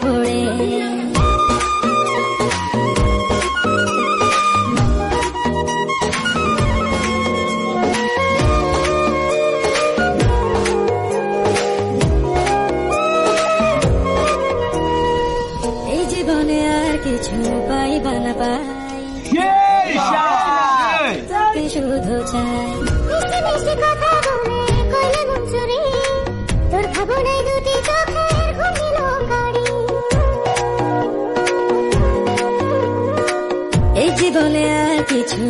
পড়ে। জীবনে আর কিছু পাইবা না পাই। তবে শুধু চাই। তোর খাব নাই দুটি গলে আর কিছু